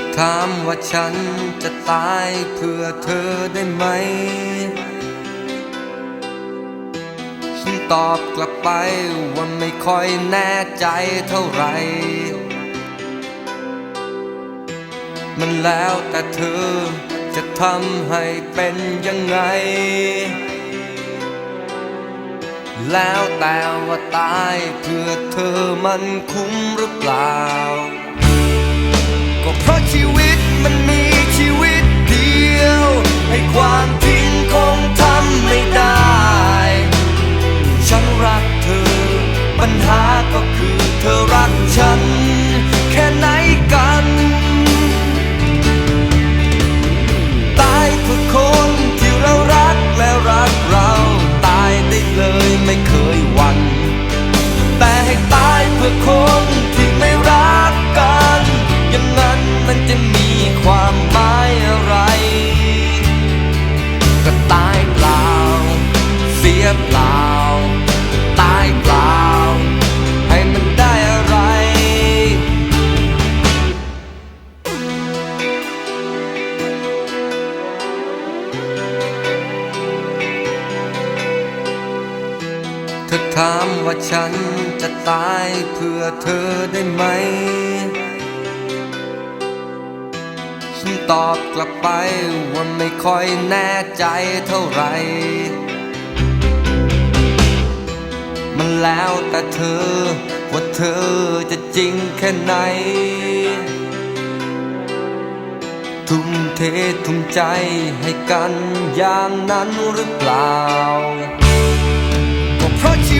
อถามว่าฉันจะตายเพื่อเธอได้ไหม ฉันตอบกลับไปว่าไม่ค่อยแน่ใจเท่าไหร่ มันแล้วแต่เธอจะทำให้เป็นยังไง แล้วแต่ว่าตายเพื่อเธอมันคุ้มหรือเปล่า ก็เพราะชีวิตมันมีชีวิตเดียวให้ความามว่าฉันจะตายเพื่อเธอได้ไหม ฉันตอบกลับไปว่าไม่ค่อยแน่ใจเท่าไหร่ มันแล้วแต่เธอว่าเธอจะจริงแค่ไหน ทุ่มเททุ่มใจให้กันอย่างนั้นหรือเปล่า เพราะชี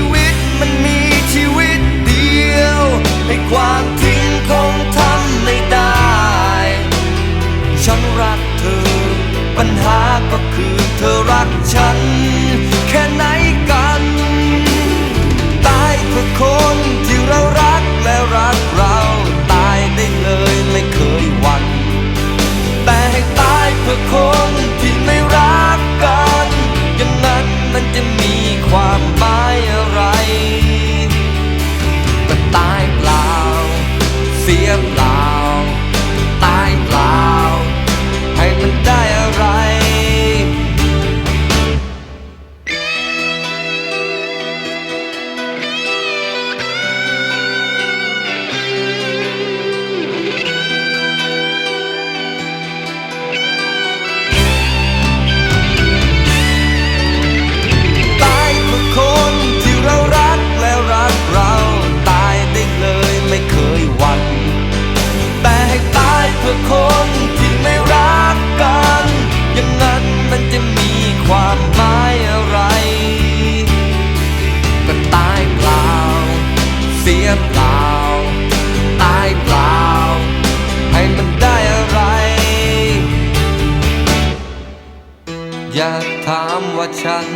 ามว่าฉัน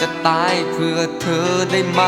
จะตายเพื่อเธอได้ไหม